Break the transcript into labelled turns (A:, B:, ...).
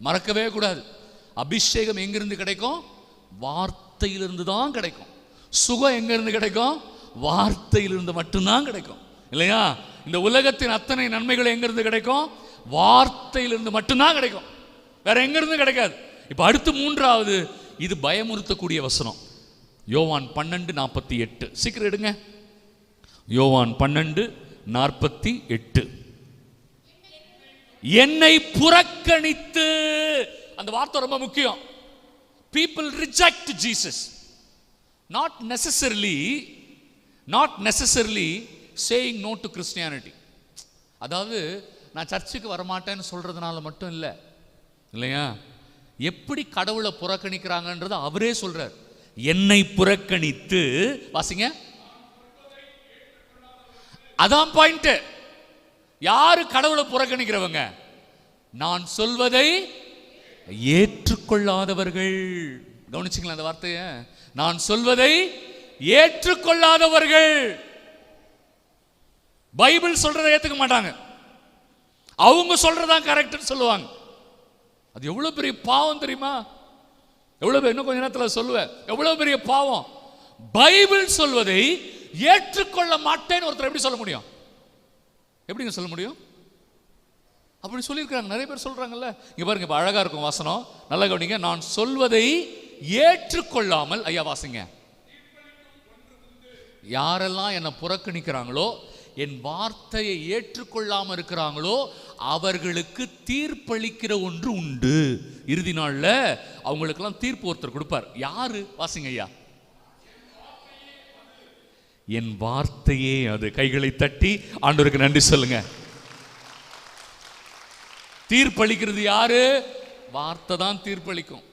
A: மறக்கவே கூடாது. அபிஷேகம் எங்கிருந்து கிடைக்கும்? வார்த்தையிலிருந்து தான் கிடைக்கும். சுகம் எங்கிருந்து கிடைக்கும்? வார்த்தையிலிருந்து மட்டும்தான் கிடைக்கும். இல்லையா? இந்த உலகத்தின் அத்தனை நன்மைகள் எங்கிருந்து கிடைக்கும்? வார்த்தையிலிருந்து மட்டும்தான் கிடைக்கும். வேற எங்கிருந்து கிடைக்காது. இப்போ அடுத்து மூன்றாவது இது பயமுறுத்தக்கூடிய வசனம். யோவான் பன்னெண்டு நாற்பத்தி எட்டு. சீக்கிரம் எடுங்க. யோவான் பன்னெண்டு நாற்பத்தி எட்டு. என்னை புறக்கணித்து. அந்த வார்த்தை ரொம்ப முக்கியம். People reject Jesus not necessarily not necessarily saying no to Christianity அதாவது நான் சர்ச்சுக்கு வரமாட்டேன்னு சொல்கிறதுனால மட்டும் இல்லை. இல்லையா? எப்படி கடவுளை புறக்கணிக்கிறாங்கன்றதை அவரே சொல்கிறார் என்னை புறக்கணித்து வாசிங்க. அதான் பாயிண்ட்டு யாரு கடவுளை புறக்கணிக்கிறவங்க? நான் சொல்வதை ஏற்றுக்கொள்ளாதவர்கள். கவனிச்சிங்களா அந்த வார்த்தைய. நான் சொல்வதை ஏற்றுக்கொள்ளாதவர்கள். பைபிள் சொல்றதை ஏத்துக்க மாட்டாங்க. அவங்க சொல்றதான் கரெக்ட்னு சொல்லுவாங்க. அது எவ்வளவு பெரிய பாவம் தெரியுமா? எவ்வளவு பெரிய- இன்னும் கொஞ்ச நேரத்தில் சொல்லுவேன் எவ்வளவு பெரிய பாவம்? பைபிள் சொல்வதை ஏற்றுக்கொள்ள மாட்டேன்னு ஒருத்தர் எப்படி சொல்ல முடியும்? எப்படிங்க சொல்ல முடியும்? அப்படி சொல்லியிருக்காங்க நிறைய பேர் சொல்கிறாங்கல்ல இங்கே பாருங்க இப்போ அழகாக இருக்கும் வாசனம். நல்லா கவனிங்க நான் சொல்வதை ஏற்றுக்கொள்ளாமல் ஐயா வாசிங்க. யாரெல்லாம் என்னை புறக்கணிக்கிறாங்களோ என் வார்த்தையை ஏற்றுக்கொள்ளாமல் இருக்கிறாங்களோ அவர்களுக்கு தீர்ப்பளிக்கிற ஒன்று உண்டு. இறுதி நாளில் அவங்களுக்கெல்லாம் தீர்ப்பு ஒருத்தர் கொடுப்பார். யாரு? வாசிங்க ஐயா. என் வார்த்தையே அது. கைகளை தட்டி ஆண்டவருக்கு நன்றி சொல்லுங்க. தீர்ப்பளிக்கிறது யாரு? வார்த்தை தான் தீர்ப்பளிக்கும்.